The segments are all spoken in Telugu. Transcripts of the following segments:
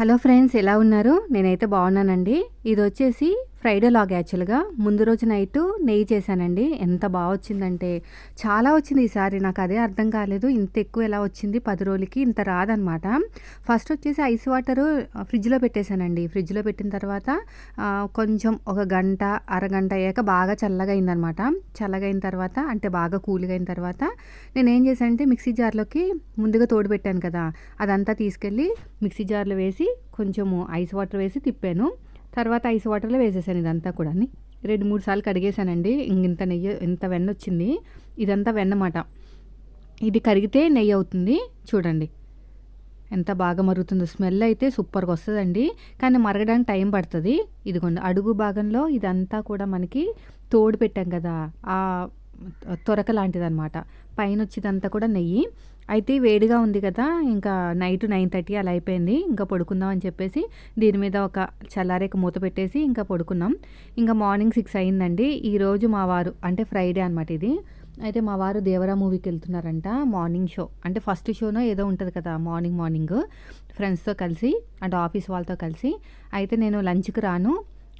హలో ఫ్రెండ్స్ ఎలా ఉన్నారు? నేనైతే బాగున్నానండి. ఇది వచ్చేసి ఫ్రైడే లాగ్ యాక్చువల్గా ముందు రోజు నైట్ నెయ్యి చేశానండి. ఎంత బాగా వచ్చిందంటే చాలా వచ్చింది ఈసారి నాకు అదే అర్థం కాలేదు. ఇంత ఎక్కువ ఎలా వచ్చింది? పది రోజులకి ఇంత రాదనమాట ఫస్ట్ వచ్చేసి ఐస్ వాటర్ ఫ్రిడ్జ్లో పెట్టేశానండి. ఫ్రిడ్జ్లో పెట్టిన తర్వాత కొంచెం ఒక గంట అరగంట అయ్యాక బాగా చల్లగా అయిందనమాట చల్లగా అయిన తర్వాత అంటే బాగా కూల్గా అయిన తర్వాత నేను ఏం చేశానంటే మిక్సీ జార్లోకి ముందుగా తోడు పెట్టాను కదా. అదంతా తీసుకెళ్ళి మిక్సీ జార్లో వేసి కొంచెము ఐస్ వాటర్ వేసి తిప్పాను. తర్వాత ఐస్ వాటర్లో వేసేసాను ఇదంతా కూడా రెండు మూడు సార్లు కడిగేశానండి. ఇంత నెయ్యి ఇంత వెన్న వచ్చింది. ఇదంతా వెన్నమాట. ఇది కరిగితే నెయ్యి అవుతుంది. చూడండి. ఎంత బాగా మరుగుతుందో. స్మెల్ అయితే సూపర్గా వస్తుందండి. కానీ మరగడానికి టైం పడుతుంది. ఇదిగోండి అడుగు భాగంలో ఇదంతా కూడా మనకి తోడు పెట్టాం కదా. ఆ తొరక లాంటిదన్నమాట. పైన వచ్చేదంతా కూడా నెయ్యి. అయితే వేడిగా ఉంది కదా ఇంకా నైట్ నైన్ థర్టీ అలా అయిపోయింది. ఇంకా పడుకుందాం అని చెప్పేసి దీని మీద ఒక చల్లారేక మూత పెట్టేసి ఇంకా పడుకున్నాం. ఇంకా మార్నింగ్ సిక్స్ అయిందండి. ఈరోజు మా వారు అంటే ఫ్రైడే అనమాట ఇది. అయితే మా వారు దేవరా మూవీకి వెళ్తున్నారంట మార్నింగ్ షో. అంటే ఫస్ట్ షోనో ఏదో ఉంటుంది కదా మార్నింగ్ మార్నింగ్. ఫ్రెండ్స్తో కలిసి అంటే ఆఫీస్ వాళ్ళతో కలిసి. అయితే నేను లంచ్కి రాను.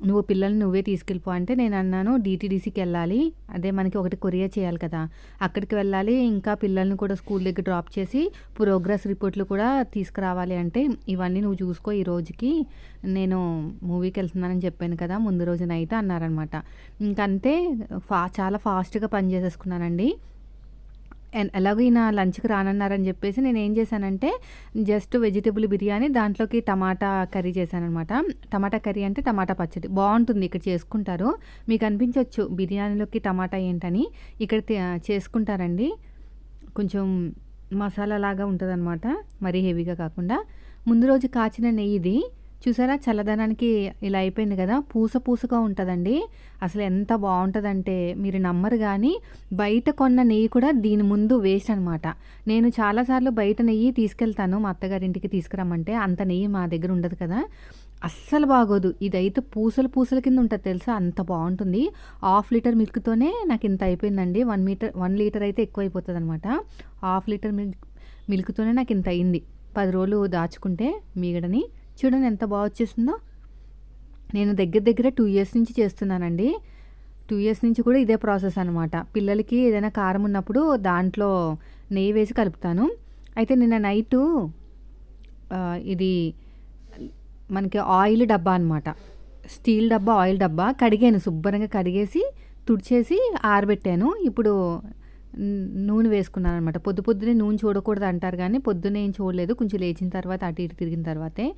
నువ్వు పిల్లల్ని నువ్వే తీసుకెళ్ళిపో అంటే నేను అన్నాను డిటీడీసీకి వెళ్ళాలి. అదే మనకి ఒకటి కొరియర్ చేయాలి కదా. అక్కడికి వెళ్ళాలి. ఇంకా పిల్లల్ని కూడా స్కూల్ దగ్గర డ్రాప్ చేసి ప్రోగ్రెస్ రిపోర్ట్లు కూడా తీసుకురావాలి అంటే ఇవన్నీ నువ్వు చూసుకో ఈ రోజుకి. నేను మూవీకి వెళ్తున్నానని చెప్పాను కదా ముందు రోజు నైట్ అన్నారనమాట. ఇంకంతే ఫా చాలా ఫాస్ట్గా పని చేసేసుకున్నానండి. ఎలాగో ఈయన లంచ్కి రానన్నారని చెప్పేసి నేను ఏం చేశానంటే జస్ట్ వెజిటేబుల్ బిర్యానీ దాంట్లోకి టమాటా కర్రీ చేశానమాట టమాటా కర్రీ అంటే టమాటా పచ్చడి. బాగుంటుంది ఇక్కడ చేసుకుంటారు. మీకు అనిపించవచ్చు బిర్యానీలోకి టమాటా ఏంటని. ఇక్కడ చేసుకుంటారండి. కొంచెం మసాలా లాగా ఉంటుందన్నమాట. మరీ హెవీగా కాకుండా. ముందు రోజు కాచిన నెయ్యి ఇది చూసారా? చల్లదనానికి ఇలా అయిపోయింది కదా? పూస పూసగా ఉంటుందండి. అసలు ఎంత బాగుంటుందంటే మీరు నమ్మరు కానీ బయట కొన్న నెయ్యి కూడా దీని ముందు వేస్ట్ అనమాట నేను చాలాసార్లు బయట నెయ్యి తీసుకెళ్తాను మా అత్తగారింటికి తీసుకురమ్మంటే అంత నెయ్యి మా దగ్గర ఉండదు కదా? అస్సలు బాగోదు. ఇదైతే పూసలు పూసల కింద ఉంటుంది తెలుసా? అంత బాగుంటుంది. హాఫ్ లీటర్ మిల్క్తోనే నాకు ఇంత అయిపోయిందండి. వన్ మీటర్ వన్ లీటర్ అయితే ఎక్కువ అయిపోతుంది అనమాట హాఫ్ లీటర్ మిల్క్ మిల్క్తోనే నాకు ఇంత అయింది. పది రోజులు దాచుకుంటే మీగడని చూడండి ఎంత బాగా వచ్చేసిందో నేను దగ్గర దగ్గర టూ ఇయర్స్ నుంచి చేస్తున్నానండి. టూ ఇయర్స్ నుంచి కూడా ఇదే ప్రాసెస్ అనమాట పిల్లలకి ఏదైనా కారం ఉన్నప్పుడు దాంట్లో నెయ్యి వేసి కలుపుతాను. అయితే నిన్న నైటు ఇది మనకి ఆయిల్ డబ్బా అనమాట స్టీల్ డబ్బా ఆయిల్ డబ్బా కడిగాను. శుభ్రంగా కడిగేసి తుడిచేసి ఆరబెట్టాను. ఇప్పుడు నూనె వేసుకున్నాను అనమాట పొద్దు పొద్దునే నూనె చూడకూడదు అంటారు కానీ పొద్దునే ఏం చూడలేదు. కొంచెం లేచిన తర్వాత అటు ఇటు తిరిగిన తర్వాతే.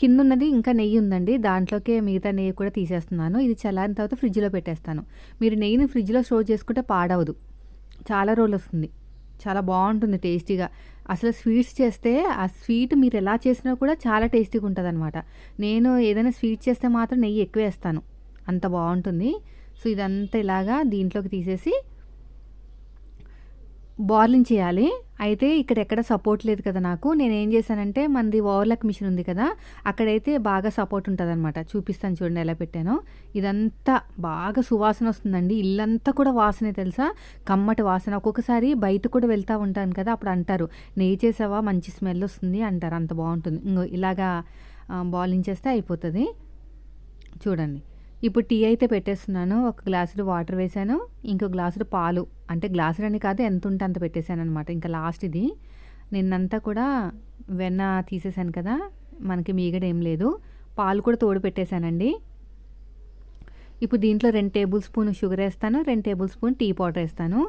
కింద ఉన్నది ఇంకా నెయ్యి ఉందండి. దాంట్లోకే మిగతా నెయ్యి కూడా తీసేస్తున్నాను. ఇది చల్లారిన తర్వాత ఫ్రిడ్జ్లో పెట్టేస్తాను. మీరు నెయ్యిని ఫ్రిడ్జ్లో స్టోర్ చేసుకుంటే పాడవదు. చాలా రోజులు వస్తుంది. చాలా బాగుంటుంది టేస్టీగా. అసలు స్వీట్స్ చేస్తే ఆ స్వీట్ మీరు ఎలా చేసినా కూడా చాలా టేస్టీగా ఉంటుంది అనమాట నేను ఏదైనా స్వీట్ చేస్తే మాత్రం నెయ్యి ఎక్కువ వేస్తాను. అంత బాగుంటుంది. సో ఇదంతా ఇలాగా దీంట్లోకి తీసేసి బార్లింగ్ చేయాలి. అయితే ఇక్కడ ఎక్కడ సపోర్ట్ లేదు కదా నాకు. నేను ఏం చేశానంటే మనది ఓవర్లక్ మిషన్ ఉంది కదా అక్కడైతే బాగా సపోర్ట్ ఉంటుంది అనమాట చూపిస్తాను చూడండి ఎలా పెట్టానో. ఇదంతా బాగా సువాసన వస్తుందండి. ఇల్లంతా కూడా వాసనే తెలుసా? కమ్మటి వాసన. ఒక్కొక్కసారి బయట కూడా వెళ్తూ ఉంటాను కదా అప్పుడు అంటారు నెయ్యి చేసావా? మంచి స్మెల్ వస్తుంది అంటారు. అంత బాగుంటుంది. ఇంకో ఇలాగా బాలింగ్ చేస్తే అయిపోతుంది. చూడండి. ఇప్పుడు టీ అయితే పెట్టేస్తున్నాను. ఒక గ్లాసుడు వాటర్ వేసాను ఇంకో గ్లాసుడు పాలు. అంటే గ్లాసుడు అని కాదు ఎంత ఉంటే అంత పెట్టేశాను అనమాట ఇంకా లాస్ట్ ఇది. నిన్నంతా కూడా వెన్న తీసేసాను కదా. మనకి మీగడ ఏం లేదు. పాలు కూడా తోడు పెట్టేశానండి. ఇప్పుడు దీంట్లో రెండు టేబుల్ స్పూన్ షుగర్ వేస్తాను. రెండు టేబుల్ స్పూన్ టీ పౌడర్ వేస్తాను.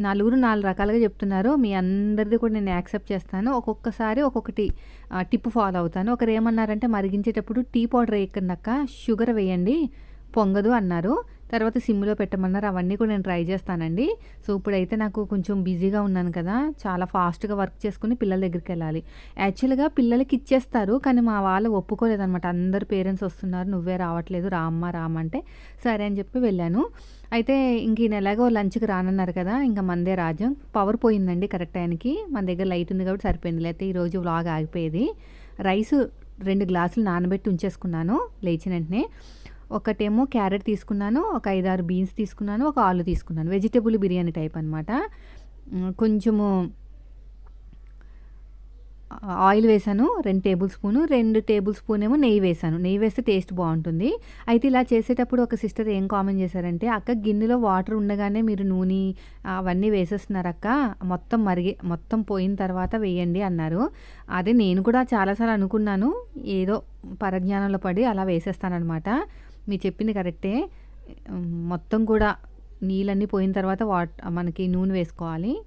నలుగురు నాలుగు రకాలుగా చెప్తున్నారు. మీ అందరిది కూడా నేను యాక్సెప్ట్ చేస్తాను. ఒక్కొక్కసారి ఒక్కొక్కటి టిప్ ఫాలో అవుతాను. ఒకరు ఏమన్నారంటే మరిగించేటప్పుడు టీ పౌడర్ వేయకుండా షుగర్ వేయండి పొంగదు అన్నారు. తర్వాత సిమ్లో పెట్టమన్నారు. అవన్నీ కూడా నేను ట్రై చేస్తానండి. సో ఇప్పుడైతే నాకు కొంచెం బిజీగా ఉన్నాను కదా చాలా ఫాస్ట్గా వర్క్ చేసుకుని పిల్లల దగ్గరికి వెళ్ళాలి. యాక్చువల్గా పిల్లలకి ఇచ్చేస్తారు కానీ మా వాళ్ళు ఒప్పుకోలేదనమాట. అందరు పేరెంట్స్ వస్తున్నారు నువ్వే రావట్లేదు రామ్మ రామంటే సరే అని చెప్పి వెళ్ళాను. అయితే ఇంక ఈ ఎలాగో లంచ్కి రానన్నారు కదా ఇంకా మందే రాజ్యం. పవర్ పోయిందండి కరెక్ట్ టైంకి. మన దగ్గర లైట్ ఉంది కాబట్టి సరిపోయింది. లేకపోతే ఈరోజు వ్లాగ్ ఆగిపోయేది. రైస్ రెండు గ్లాసులు నానబెట్టి ఉంచేసుకున్నాను లేచిన వెంటనే. ఒకటేమో క్యారెట్ తీసుకున్నాను ఒక ఐదారు బీన్స్ తీసుకున్నాను ఒక ఆలు తీసుకున్నాను. వెజిటేబుల్ బిర్యానీ టైప్ అనమాట కొంచెము ఆయిల్ వేసాను రెండు టేబుల్ స్పూను రెండు టేబుల్ స్పూన్ ఏమో నెయ్యి వేసాను. నెయ్యి వేస్తే టేస్ట్ బాగుంటుంది. అయితే ఇలా చేసేటప్పుడు ఒక సిస్టర్ ఏం కామెంట్ చేశారంటే అక్క గిన్నెలో వాటర్ ఉండగానే మీరు నూనె అవన్నీ వేసేస్తున్నారు అక్క మొత్తం మరిగి మొత్తం పోయిన తర్వాత వేయండి అన్నారు. అదే నేను కూడా చాలాసార్లు అనుకున్నాను. ఏదో పరజ్ఞానంలో పడి అలా వేసేస్తానమాట మీరు చెప్పింది కరెక్టే. మొత్తం కూడా నీళ్ళన్నీ పోయిన తర్వాత వాట్ మనకి నూనె వేసుకోవాలి.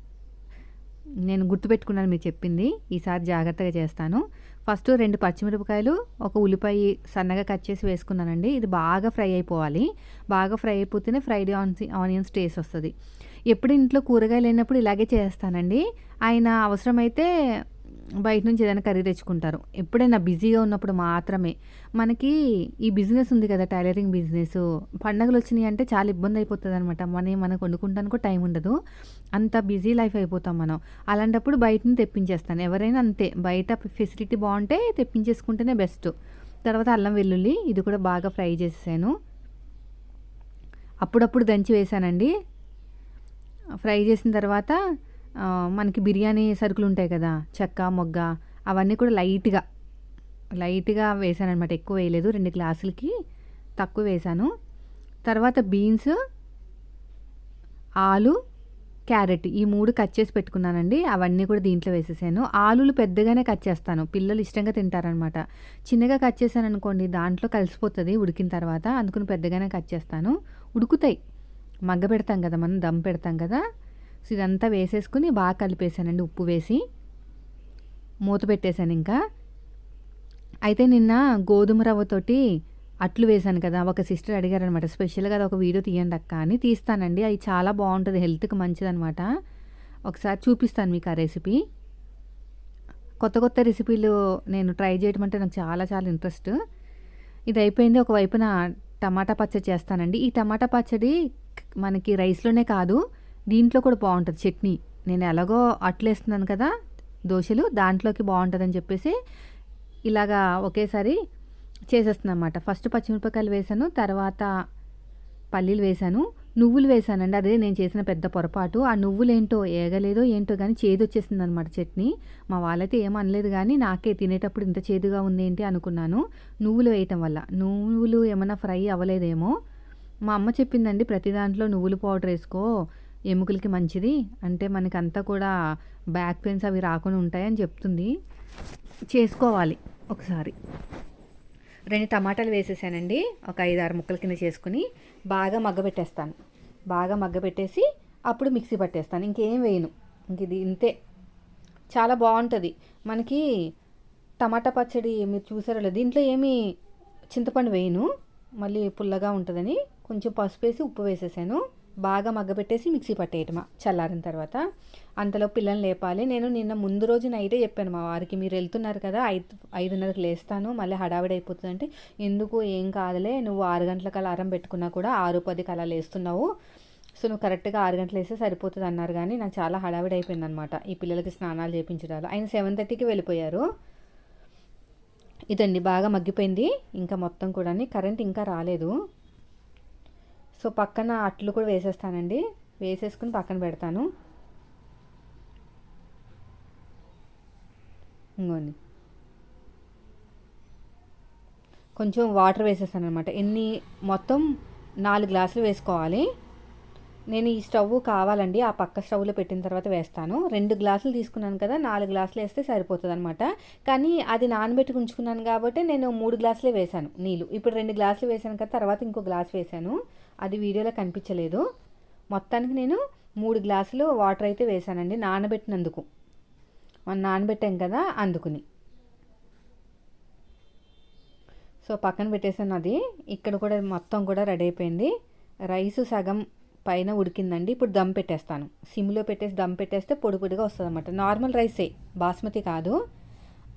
నేను గుర్తుపెట్టుకున్నాను మీరు చెప్పింది. ఈసారి జాగ్రత్తగా చేస్తాను. ఫస్ట్ రెండు పచ్చిమిరపకాయలు ఒక ఉల్లిపాయ సన్నగా కట్ చేసి వేసుకున్నానండి. ఇది బాగా ఫ్రై అయిపోవాలి. బాగా ఫ్రై అయిపోతేనే ఫ్రైడ్ ఆనియన్స్ టేస్ట్ వస్తుంది. ఎప్పుడు ఇంట్లో కూరగాయలు లేనప్పుడు ఇలాగే చేస్తానండి. ఆయన అవసరమైతే బయట నుంచి ఏదైనా కర్రీ తెచ్చుకుంటారు. ఎప్పుడైనా బిజీగా ఉన్నప్పుడు మాత్రమే. మనకి ఈ బిజినెస్ ఉంది కదా టైలరింగ్ బిజినెస్. పండగలు వచ్చినాయి అంటే చాలా ఇబ్బంది అయిపోతుంది అనమాట మన మనకు వండుకుంటానికి టైం ఉండదు. అంత బిజీ లైఫ్ అయిపోతాం మనం. అలాంటప్పుడు బయట నుంచి తెప్పించేస్తాను. ఎవరైనా అంతే. బయట ఫెసిలిటీ బాగుంటే తెప్పించేసుకుంటేనే బెస్ట్. తర్వాత అల్లం వెల్లుల్లి ఇది కూడా బాగా ఫ్రై చేసేసాను. అప్పుడప్పుడు దంచి వేసానండి ఫ్రై చేసిన తర్వాత మనకి బిర్యానీ సరుకులు ఉంటాయి కదా చెక్క మొగ్గ అవన్నీ కూడా లైట్గా లైట్గా వేసాను అనమాట ఎక్కువ వేయలేదు రెండు గ్లాసులకి తక్కువ వేసాను. తర్వాత బీన్స్ ఆలు క్యారెట్ ఈ మూడు కట్ చేసి పెట్టుకున్నానండి. అవన్నీ కూడా దీంట్లో వేసేసాను. ఆలులు పెద్దగానే కట్ చేస్తాను. పిల్లలు ఇష్టంగా తింటారనమాట చిన్నగా కట్ చేశాను అనుకోండి దాంట్లో కలిసిపోతుంది ఉడికిన తర్వాత అందుకుని పెద్దగానే కట్ చేస్తాను. ఉడుకుతాయి. మగ్గ పెడతాం కదా మనం దమ్ పెడతాం కదా సో ఇదంతా వేసేసుకుని బాగా కలిపేసానండి ఉప్పు వేసి మూత పెట్టేశాను ఇంకా. అయితే నిన్న గోధుమ రవ్వతోటి అట్లు వేశాను కదా ఒక సిస్టర్ అడిగారనమాట స్పెషల్గా అది ఒక వీడియో తీయండి అక్క అని. తీస్తానండి అది చాలా బాగుంటుంది హెల్త్కి మంచిదనమాట ఒకసారి చూపిస్తాను మీకు ఆ రెసిపీ. కొత్త కొత్త రెసిపీలు నేను ట్రై చేయడం అంటే నాకు చాలా చాలా ఇంట్రెస్ట్. ఇది అయిపోయింది ఒకవైపున టమాటా పచ్చడి చేస్తానండి. ఈ టమాటా పచ్చడి మనకి రైస్లోనే కాదు దీంట్లో కూడా బాగుంటుంది. చట్నీ. నేను ఎలాగో అట్లేస్తున్నాను కదా దోశలు దాంట్లోకి బాగుంటుందని చెప్పేసి ఇలాగా ఒకేసారి చేసేస్తున్నాను అనమాట ఫస్ట్ పచ్చిమిరపకాయలు వేసాను తర్వాత పల్లీలు వేసాను నువ్వులు వేసానండి. అదే నేను చేసిన పెద్ద పొరపాటు. ఆ నువ్వులు ఏంటో ఏగలేదో ఏంటో కానీ చేదు వచ్చేసింది అనమాట చట్నీ. మా వాళ్ళైతే ఏమనలేదు కానీ నాకే తినేటప్పుడు ఇంత చేదుగా ఉంది ఏంటి అనుకున్నాను. నువ్వులు వేయటం వల్ల. నువ్వులు ఏమైనా ఫ్రై అవ్వలేదేమో. మా అమ్మ చెప్పిందండి ప్రతి దాంట్లో నువ్వులు పౌడర్ వేసుకో. ఎముకలకి మంచిది. అంటే మనకి అంతా కూడా బ్యాక్ పెయిన్స్ అవి రాకుండా ఉంటాయని చెప్తుంది. చేసుకోవాలి ఒకసారి. రెండు టమాటాలు వేసేసానండి. ఒక ఐదు ఆరు ముక్కల కింద చేసుకుని బాగా మగ్గబెట్టేస్తాను బాగా మగ్గబెట్టేసి అప్పుడు మిక్సీ పట్టేస్తాను. ఇంకేం వేయను. ఇంక ఇది ఇంతే. చాలా బాగుంటుంది. మనకి టమాటా పచ్చడి మీరు చూసారో దీంట్లో ఏమి చింతపండు వేయను. మళ్ళీ పుల్లగా ఉంటుందని కొంచెం పసుపు వేసి ఉప్పు వేసేసాను. బాగా మగ్గబెట్టేసి మిక్సీ పట్టేయటమా చల్లారిన తర్వాత. అంతలో పిల్లల్ని లేపాలి. నేను నిన్న ముందు రోజు నైటే చెప్పాను మా వారికి మీరు వెళ్తున్నారు కదా ఐదు ఐదున్నరకు లేస్తాను మళ్ళీ హడావిడి అయిపోతుందంటే ఎందుకు ఏం కాదులే నువ్వు ఆరు గంటలకు అలారం పెట్టుకున్నా కూడా ఆరు పదికి అలా లేస్తున్నావు. సో నువ్వు కరెక్ట్గా ఆరు గంటలు వేస్తే సరిపోతుంది అన్నారు. కానీ నాకు చాలా హడావిడి అయిపోయింది అనమాట ఈ పిల్లలకి స్నానాలు చేయించడాలు ఆయన సెవెన్ థర్టీకి వెళ్ళిపోయారు. ఇదండి బాగా మగ్గిపోయింది. ఇంకా మొత్తం కూడా కరెంట్ ఇంకా రాలేదు. సో పక్కన అట్లు కూడా వేసేస్తానండి. వేసేసుకుని పక్కన పెడతాను. ఇంకోండి కొంచెం వాటర్ వేసేస్తాను అనమాట ఎన్ని మొత్తం నాలుగు గ్లాసులు వేసుకోవాలి. నేను ఈ స్టవ్ కావాలండి. ఆ పక్క స్టవ్లో పెట్టిన తర్వాత వేస్తాను. రెండు గ్లాసులు తీసుకున్నాను కదా నాలుగు గ్లాసులు వేస్తే సరిపోతుంది అనమాట కానీ అది నానబెట్టి ఉంచుకున్నాను కాబట్టి నేను మూడు గ్లాసులే వేశాను. నీళ్ళు. ఇప్పుడు రెండు గ్లాసులు వేసాను కదా తర్వాత ఇంకో గ్లాస్ వేశాను. అది వీడియోలో కనిపించలేదు. మొత్తానికి నేను మూడు గ్లాసులు వాటర్ అయితే వేసానండి నానబెట్టినందుకు. మనం నానబెట్టాం కదా అందుకుని. సో పక్కన పెట్టేసాను అది. ఇక్కడ కూడా మొత్తం కూడా రెడీ అయిపోయింది. రైస్ సగం పైన ఉడికిందండి ఇప్పుడు దమ్ పెట్టేస్తాను. సిమ్లో పెట్టేసి దమ్ పెట్టేస్తే పొడి పొడిగా వస్తుంది అనమాట నార్మల్ రైసే బాస్మతి కాదు.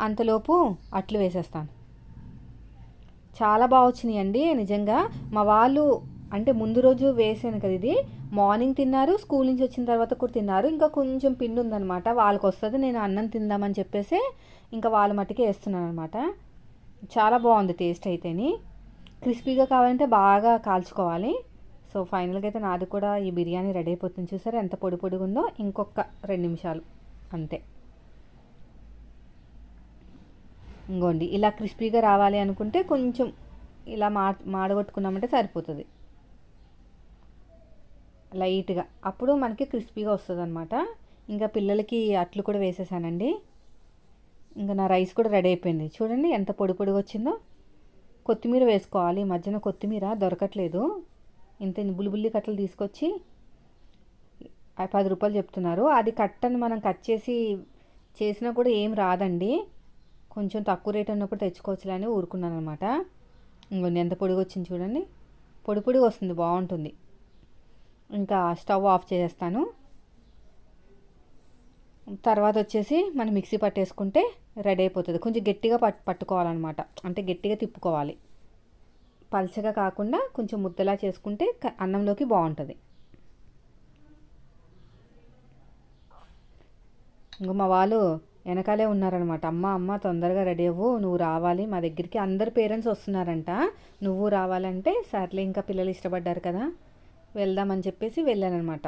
అంతలోపు అట్లు వేసేస్తాను. చాలా బాగా వచ్చినాయండి నిజంగా. మా వాళ్ళు అంటే ముందు రోజు వేసాను కదా ఇది. మార్నింగ్ తిన్నారు స్కూల్ నుంచి వచ్చిన తర్వాత కూడా తిన్నారు. ఇంకా కొంచెం పిండి ఉందనమాట వాళ్ళకి వస్తుంది నేను అన్నం తిందామని చెప్పేసి ఇంకా వాళ్ళ మట్టుకే వేస్తున్నాను అనమాట చాలా బాగుంది టేస్ట్ అయితేని. క్రిస్పీగా కావాలంటే బాగా కాల్చుకోవాలి. సో ఫైనల్గా అయితే నాది కూడా ఈ బిర్యానీ రెడీ అయిపోతుంది చూసారా? ఎంత పొడి పొడిగా ఉందో. ఇంకొక రెండు నిమిషాలు. అంతే. ఇంకోండి ఇలా క్రిస్పీగా రావాలి అనుకుంటే కొంచెం ఇలా మా మాడగొట్టుకున్నామంటే సరిపోతుంది. లైట్గా. అప్పుడు మనకి క్రిస్పీగా వస్తుంది అనమాట ఇంకా పిల్లలకి అట్లు కూడా వేసేసానండి. ఇంకా నా రైస్ కూడా రెడీ అయిపోయింది. చూడండి ఎంత పొడి పొడిగా వచ్చిందో. కొత్తిమీర వేసుకోవాలి. ఈ మధ్యన కొత్తిమీర దొరకట్లేదు. ఇంత బుల్లి కట్టలు తీసుకొచ్చి పది రూపాయలు చెప్తున్నారు. అది కట్టను మనం కట్ చేసి చేసినా కూడా ఏం రాదండి. కొంచెం తక్కువ రేట్ ఉన్నప్పుడు తెచ్చుకోవచ్చులే ఊరుకున్నాను అనమాట ఇంకొన్ని ఎంత పొడిగా వచ్చింది చూడండి. పొడి పొడిగా వస్తుంది. బాగుంటుంది. ఇంకా స్టవ్ ఆఫ్ చేసేస్తాను. తర్వాత వచ్చేసి మనం మిక్సీ పట్టేసుకుంటే రెడీ అయిపోతుంది. కొంచెం గట్టిగా పట్ పట్టుకోవాలన్నమాట. అంటే గట్టిగా తిప్పుకోవాలి. పల్చగా కాకుండా కొంచెం ముద్దలా చేసుకుంటే అన్నంలోకి బాగుంటుంది. ఇంకో మా వాళ్ళు వెనకాలే ఉన్నారనమాట అమ్మ అమ్మ తొందరగా రెడీ అవ్వు. నువ్వు రావాలి. మా దగ్గరికి అందరు పేరెంట్స్ వస్తున్నారంట. నువ్వు రావాలంటే సర్లే ఇంకా పిల్లలు ఇష్టపడ్డారు కదా. వెళ్దామని చెప్పేసి వెళ్ళానమాట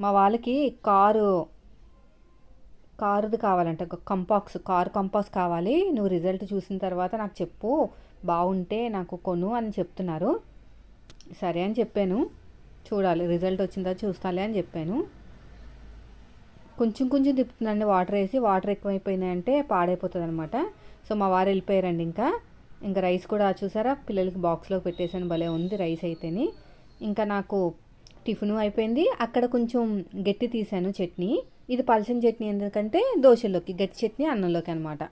మా వాళ్ళకి కారు కారుది కావాలంట. కంపాక్స్ కారు కంపాక్స్ కావాలి. నువ్వు రిజల్ట్ చూసిన తర్వాత నాకు చెప్పు. బాగుంటే నాకు కొను అని చెప్తున్నారు. సరే అని చెప్పాను. చూడాలి. రిజల్ట్ వచ్చిన తర్వాత చూస్తాలే అని చెప్పాను. కొంచెం కొంచెం తిప్పుతుందండి. వాటర్ వేసి వాటర్ ఎక్కువైపోయినాయంటే పాడైపోతుంది అనమాట సో మా వారు వెళ్ళిపోయారండి ఇంకా. ఇంకా రైస్ కూడా చూసారా? పిల్లలకి బాక్స్లో పెట్టేసాను భలే ఉంది రైస్ అయితేని. ఇంకా నాకు టిఫిన్ అయిపోయింది. అక్కడ కొంచెం గట్టి తీసాను చట్నీ. ఇది పలసిన చట్నీ ఎందుకంటే దోశలోకి గట్టి చట్నీ అన్నంలోకి అనమాట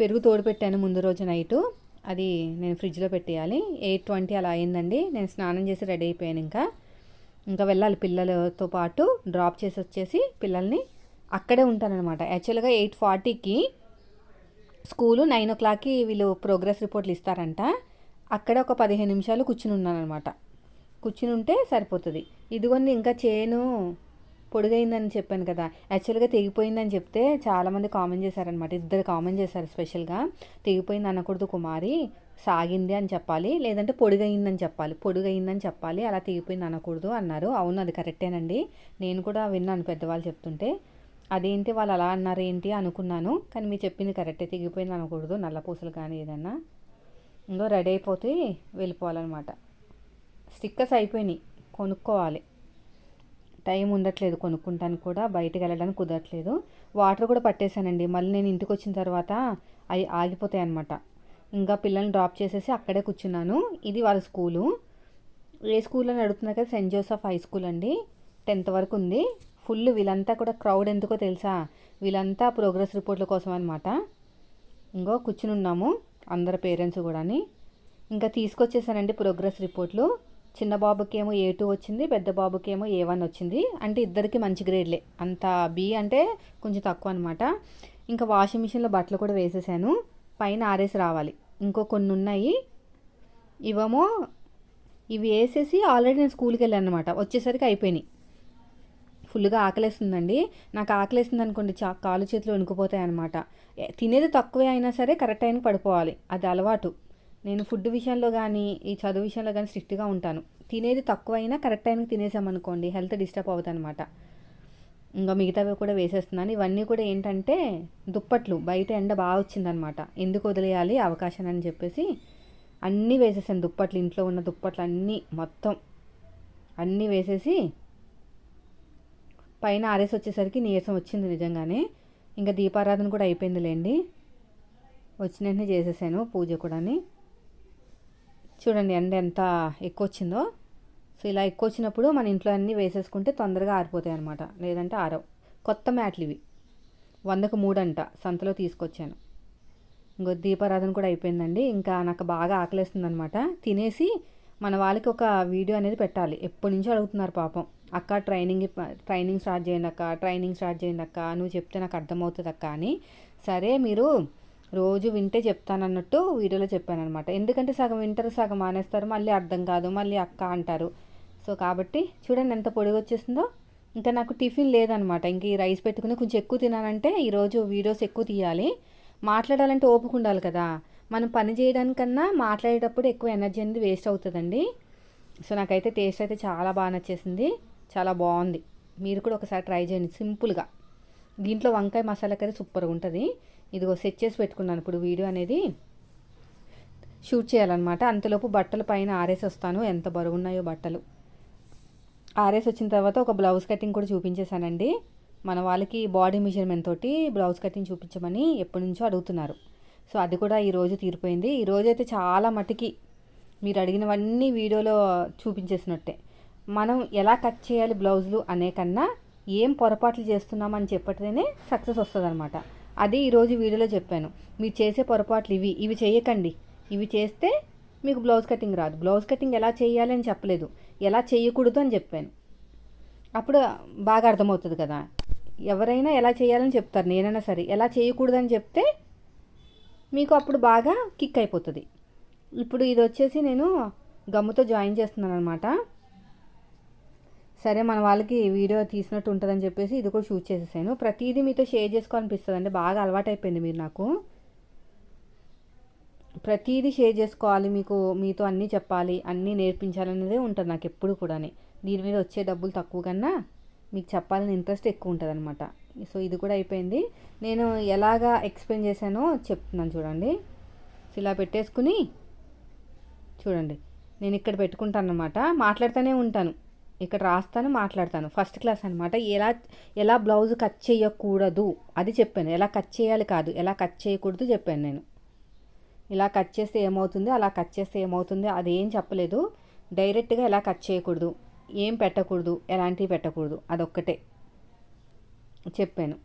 పెరుగు తోడు పెట్టాను ముందు రోజు నైటు. అది నేను ఫ్రిడ్జ్లో పెట్టేయాలి. ఎయిట్ ట్వంటీ అలా అయిందండి. నేను స్నానం చేసి రెడీ అయిపోయాను ఇంకా. ఇంకా వెళ్ళాలి పిల్లలతో పాటు. డ్రాప్ చేసి వచ్చేసి పిల్లల్ని అక్కడే ఉంటానన్నమాట. యాక్చువల్గా ఎయిట్ ఫార్టీకి స్కూలు నైన్ ఓ క్లాక్కి వీళ్ళు ప్రోగ్రెస్ రిపోర్ట్లు ఇస్తారంట. అక్కడ ఒక పదిహేను నిమిషాలు కూర్చుని ఉన్నానమాట కూర్చుని ఉంటే సరిపోతుంది. ఇదిగోండి ఇంకా చేను పొడిగైందని చెప్పాను కదా. యాక్చువల్గా తెగిపోయిందని చెప్తే చాలామంది కామెంట్ చేశారనమాట ఇద్దరు కామెంట్ చేశారు స్పెషల్గా. తెగిపోయింది అనకూడదు కుమారి సాగింది అని చెప్పాలి లేదంటే పొడిగైందని చెప్పాలి పొడిగైందని చెప్పాలి అలా తెగిపోయింది అనకూడదు అన్నారు. అవును అది కరెక్టేనండి. నేను కూడా విన్నాను పెద్దవాళ్ళు చెప్తుంటే. అదేంటి వాళ్ళు అలా అన్నారు ఏంటి అనుకున్నాను. కానీ మీరు చెప్పింది కరెక్టే. తెగిపోయింది అనకూడదు. నల్లపూసలు కానీ ఏదన్నా. ఇంకో రెడీ అయిపోతే వెళ్ళిపోవాలన్నమాట. స్టిక్కర్స్ అయిపోయినాయి. కొనుక్కోవాలి. టైం ఉండట్లేదు కొనుక్కుంటానికి కూడా. బయటకు వెళ్ళడానికి కుదరట్లేదు. వాటర్ కూడా పట్టేశానండి. మళ్ళీ నేను ఇంటికి వచ్చిన తర్వాత అవి ఆగిపోతాయి అనమాట ఇంకా పిల్లల్ని డ్రాప్ చేసేసి అక్కడే కూర్చున్నాను. ఇది వాళ్ళ స్కూలు. ఏ స్కూల్లో నడుపుతున్నా కదా? సెయింట్ జోసఫ్ హై స్కూల్ అండి. టెన్త్ వరకు ఉంది. ఫుల్ వీళ్ళంతా కూడా క్రౌడ్ ఎందుకో తెలుసా? వీళ్ళంతా ప్రోగ్రెస్ రిపోర్ట్ల కోసం అనమాట ఇంకో కూర్చుని ఉన్నాము అందరు పేరెంట్స్ కూడాని. ఇంకా తీసుకొచ్చేసానండి ప్రోగ్రెస్ రిపోర్ట్లు. చిన్న బాబుకేమో ఏ టూ వచ్చింది పెద్ద బాబుకేమో ఏ వన్ వచ్చింది. అంటే ఇద్దరికి మంచి గ్రేడ్లే. అంత బి అంటే కొంచెం తక్కువ అనమాట ఇంకా వాషింగ్ మిషన్లో బట్టలు కూడా వేసేసాను. పైన ఆరేసి రావాలి. ఇంకో కొన్ని ఉన్నాయి. ఇవేమో ఇవి వేసేసి ఆల్రెడీ నేను స్కూల్కి వెళ్ళాను అనమాట వచ్చేసరికి అయిపోయినాయి. ఫుల్గా ఆకలేస్తుందండి. నాకు ఆకలేస్తుంది అనుకోండి చా కాలు చేతులు వణుకుపోతాయి అనమాట తినేది తక్కువే అయినా సరే కరెక్ట్ అయిన పడిపోవాలి అది అలవాటు. నేను ఫుడ్ విషయంలో కానీ ఈ చదువు విషయంలో కానీ స్ట్రిక్ట్గా ఉంటాను. తినేది తక్కువైనా కరెక్ట్ టైంకి తినేసామనుకోండి హెల్త్ డిస్టర్బ్ అవుతుంది అనమాట ఇంకా మిగతావి కూడా వేసేస్తున్నాను. ఇవన్నీ కూడా ఏంటంటే దుప్పట్లు బయట ఎండ బాగా వచ్చిందనమాట ఎందుకు వదిలేయాలి అవకాశం అని చెప్పేసి అన్నీ వేసేసాను. దుప్పట్లు ఇంట్లో ఉన్న దుప్పట్లు అన్నీ మొత్తం అన్నీ వేసేసి పైన ఆరేసి వచ్చేసరికి నీరసం వచ్చింది నిజంగానే. ఇంకా దీపారాధన కూడా అయిపోయిందిలేండి. వచ్చిన వెంటనే చేసేసాను పూజ కూడాని. చూడండి ఎండ ఎంత ఎక్కువ వచ్చిందో సో ఇలా ఎక్కువ వచ్చినప్పుడు మన ఇంట్లో అన్నీ వేసేసుకుంటే తొందరగా ఆరిపోతాయి అనమాట లేదంటే ఆరవు. కొత్త మ్యాట్లు ఇవి. వందకు మూడంట. సంతలో తీసుకొచ్చాను. ఇంకో దీపారాధన కూడా అయిపోయిందండి. ఇంకా నాకు బాగా ఆకలేస్తుంది అనమాట తినేసి మన వాళ్ళకి ఒక వీడియో అనేది పెట్టాలి. ఎప్పటి నుంచో అడుగుతున్నారు పాపం. అక్క ట్రైనింగ్ ట్రైనింగ్ స్టార్ట్ చేయండి అక్క ట్రైనింగ్ స్టార్ట్ చేయండి అక్క నువ్వు చెప్తే నాకు అర్థమవుతుంది అక్క అని. సరే మీరు రోజు వింటే చెప్తానన్నట్టు వీడియోలో చెప్పాను అనమాట ఎందుకంటే సగం వింటారు సగం మానేస్తారు మళ్ళీ అర్థం కాదు మళ్ళీ అక్క అంటారు. సో కాబట్టి చూడండి ఎంత పొడిగి వచ్చేసిందో. ఇంకా నాకు టిఫిన్ లేదనమాట ఇంక ఈ రైస్ పెట్టుకుని కొంచెం ఎక్కువ తినాలంటే ఈరోజు వీడియోస్ ఎక్కువ తీయాలి. మాట్లాడాలంటే ఓపిక ఉండాలి కదా. మనం పని చేయడానికన్నా మాట్లాడేటప్పుడు ఎక్కువ ఎనర్జీ అనేది వేస్ట్ అవుతుందండి. సో నాకైతే టేస్ట్ అయితే చాలా బాగా నచ్చేసింది. చాలా బాగుంది. మీరు కూడా ఒకసారి ట్రై చేయండి సింపుల్గా. దీంట్లో వంకాయ మసాలా కర్రీ సూపర్గా ఉంటుంది. ఇదిగో సెట్ చేసి పెట్టుకున్నాను. ఇప్పుడు వీడియో అనేది షూట్ చేయాలన్నమాట. అంతలోపు బట్టలు పైన ఆరేసి వస్తాను. ఎంత బరువున్నాయో బట్టలు. ఆరేసి వచ్చిన తర్వాత ఒక బ్లౌజ్ కటింగ్ కూడా చూపించేశానండి. మన వాళ్ళకి బాడీ మెజర్మెంట్ తోటి బ్లౌజ్ కటింగ్ చూపించమని ఎప్పటి నుంచో అడుగుతున్నారు. సో అది కూడా ఈరోజు తీరిపోయింది. ఈరోజు అయితే చాలా మటుకి మీరు అడిగినవన్నీ వీడియోలో చూపించేసినట్టే. మనం ఎలా కట్ చేయాలి బ్లౌజులు అనే కన్నా ఏం పొరపాట్లు చేస్తున్నామని చెప్పటితేనే సక్సెస్ వస్తుంది అనమాట ఈరోజు వీడియోలో చెప్పాను. మీరు చేసే పొరపాట్లు ఇవి ఇవి చేయకండి. ఇవి చేస్తే మీకు బ్లౌజ్ కటింగ్ రాదు. బ్లౌజ్ కటింగ్ ఎలా చేయాలి అని చెప్పలేదు. ఎలా చేయకూడదు అని చెప్పాను. అప్పుడు బాగా అర్థమవుతుంది కదా. ఎవరైనా ఎలా చేయాలని చెప్తారు. నేనైనా సరే ఎలా చేయకూడదని చెప్తే మీకు అప్పుడు బాగా కిక్ అయిపోతుంది. ఇప్పుడు ఇది వచ్చేసి నేను గమ్ముతో జాయిన్ చేస్తున్నాను అనమాట సరే మన వాళ్ళకి వీడియో తీసినట్టు ఉంటుందని చెప్పేసి ఇది కూడా షూట్ చేసేసాను. ప్రతిదీ మీతో షేర్ చేసుకోవాలనిపిస్తుంది అండి బాగా అలవాటైపోయింది మీరు నాకు. ప్రతిదీ షేర్ చేసుకోవాలి మీకు మీతో అన్నీ చెప్పాలి అన్నీ నేర్పించాలనేదే ఉంటుంది నాకు ఎప్పుడు కూడా దీని మీద వచ్చే డబ్బులు తక్కువ కన్నా మీకు చెప్పాలని ఇంట్రెస్ట్ ఎక్కువ ఉంటుంది అనమాట సో ఇది కూడా అయిపోయింది. నేను ఎలాగా ఎక్స్ప్లెయిన్ చేశానో చెప్తున్నాను చూడండి. ఇలా పెట్టేసుకుని చూడండి. నేను ఇక్కడ పెట్టుకుంటాను అనమాట మాట్లాడుతూనే ఉంటాను. ఇక్కడ రాస్తాను మాట్లాడతాను. ఫస్ట్ క్లాస్ అనమాట ఎలా ఎలా బ్లౌజ్ కట్ చేయకూడదు? అది చెప్పాను. ఎలా కట్ చేయాలి కాదు. ఎలా కట్ చేయకూడదు చెప్పాను నేను. ఇలా కట్ చేస్తే ఏమవుతుంది? అలా కట్ చేస్తే ఏమవుతుంది? అదేం చెప్పలేదు. డైరెక్ట్గా ఎలా కట్ చేయకూడదు? ఏం పెట్టకూడదు? ఎలాంటివి పెట్టకూడదు? అదొక్కటే. చెప్పాను.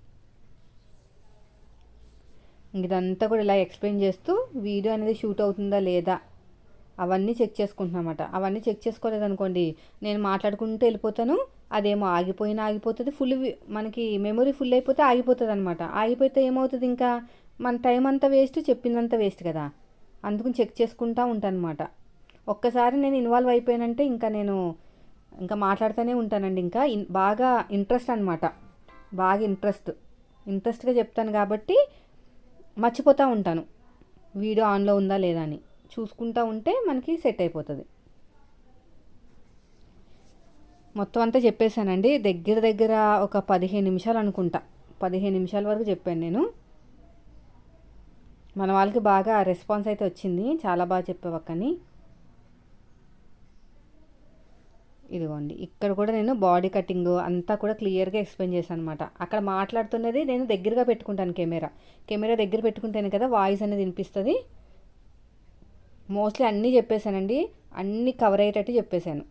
ఇదంతా కూడా ఇలా ఎక్స్ప్లెయిన్ చేస్తూ వీడియో అనేది షూట్ అవుతుందా లేదా అవన్నీ చెక్ చేసుకుంటున్నమాట. అవన్నీ చెక్ చేసుకోలేదనుకోండి నేను మాట్లాడుకుంటూ వెళ్ళిపోతాను అదేమో ఆగిపోయినా ఆగిపోతుంది ఫుల్ మనకి మెమొరీ ఫుల్ అయిపోతే ఆగిపోతుంది అనమాట ఆగిపోతే ఏమవుతుంది ఇంకా? మన టైం అంతా వేస్ట్ చెప్పిందంతా వేస్ట్ కదా. అందుకని చెక్ చేసుకుంటూ ఉంటాను అనమాట ఒక్కసారి నేను ఇన్వాల్వ్ అయిపోయానంటే ఇంకా నేను ఇంకా మాట్లాడుతూనే ఉంటానండి ఇంకా. బాగా ఇంట్రెస్ట్ అనమాట బాగా ఇంట్రెస్ట్. ఇంట్రెస్ట్గా చెప్తాను కాబట్టి మర్చిపోతూ ఉంటాను. వీడియో ఆన్లో ఉందా లేదా అని. చూసుకుంటూ ఉంటే మనకి సెట్ అయిపోతుంది. మొత్తం అంతా చెప్పేశానండి. దగ్గర దగ్గర ఒక పదిహేను నిమిషాలు అనుకుంటా. పదిహేను నిమిషాల వరకు చెప్పాను నేను. మన వాళ్ళకి బాగా రెస్పాన్స్ అయితే వచ్చింది. చాలా బాగా చెప్పేవక్కని. ఇదిగోండి. ఇక్కడ కూడా నేను బాడీ కటింగ్ అంతా కూడా క్లియర్గా ఎక్స్ప్లెయిన్ చేశాను అనమాట అక్కడ మాట్లాడుతున్నది నేను దగ్గరగా పెట్టుకుంటాను కెమెరా. కెమెరా దగ్గర పెట్టుకుంటేనే కదా వాయిస్ అనేది వినిపిస్తుంది. మోస్ట్లీ అన్నీ చెప్పేశానండి. అన్నీ కవర్ అయ్యేటట్టు చెప్పేశాను.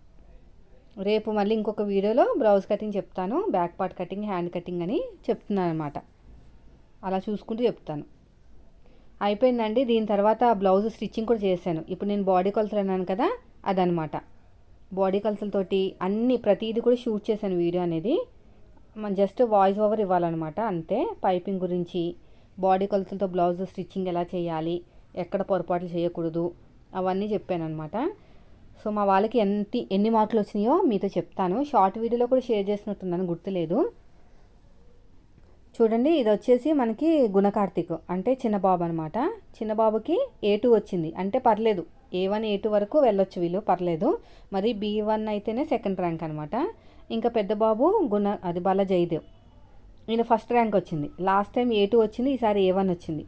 రేపు మళ్ళీ ఇంకొక వీడియోలో బ్లౌజ్ కటింగ్ చెప్తాను. Back part cutting hand cutting అని చెప్తున్నాను అనమాట అలా చూసుకుంటూ చెప్తాను. అయిపోయిందండి. దీని తర్వాత బ్లౌజ్ స్టిచ్చింగ్ కూడా చేశాను. ఇప్పుడు నేను బాడీ కొలతలు అన్నాను కదా అదనమాట బాడీ కొలతలతోటి అన్ని ప్రతిదీ కూడా షూట్ చేశాను వీడియో అనేది. జస్ట్ వాయిస్ ఓవర్ ఇవ్వాలన్నమాట అంతే. పైపింగ్ గురించి బాడీ కొలతలతో బ్లౌజ్ స్టిచ్చింగ్ ఎలా చేయాలి ఎక్కడ పొరపాట్లు చేయకూడదు. అవన్నీ చెప్పాను అనమాట సో మా వాళ్ళకి ఎంత ఎన్ని మార్కులు వచ్చినాయో మీతో చెప్తాను. షార్ట్ వీడియోలో కూడా షేర్ చేసినట్టున్నాను గుర్తులేదు. చూడండి ఇది వచ్చేసి మనకి గుణకార్తిక్ అంటే చిన్నబాబు అనమాట చిన్నబాబుకి ఏ టూ వచ్చింది. అంటే పర్లేదు. ఏ వన్ ఏ టూ వరకు వెళ్ళొచ్చు వీళ్ళు పర్లేదు. మరి బీ వన్ అయితేనే సెకండ్ ర్యాంక్ అనమాట ఇంకా పెద్ద బాబు గుణ అది బల జయదేవ్. ఈయన ఫస్ట్ ర్యాంక్ వచ్చింది. లాస్ట్ టైం ఏ టూ వచ్చింది ఈసారి ఏ వన్ వచ్చింది.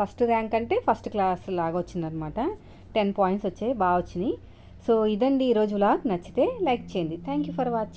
ఫస్ట్ ర్యాంక్ అంటే ఫస్ట్ క్లాస్ లాగా వచ్చిందనమాట. టెన్ పాయింట్స్ వచ్చాయి బాగా వచ్చినాయి. సో ఇదండి ఈరోజు వ్లాగ్. నచ్చితే లైక్ చేయండి. Thank you for watching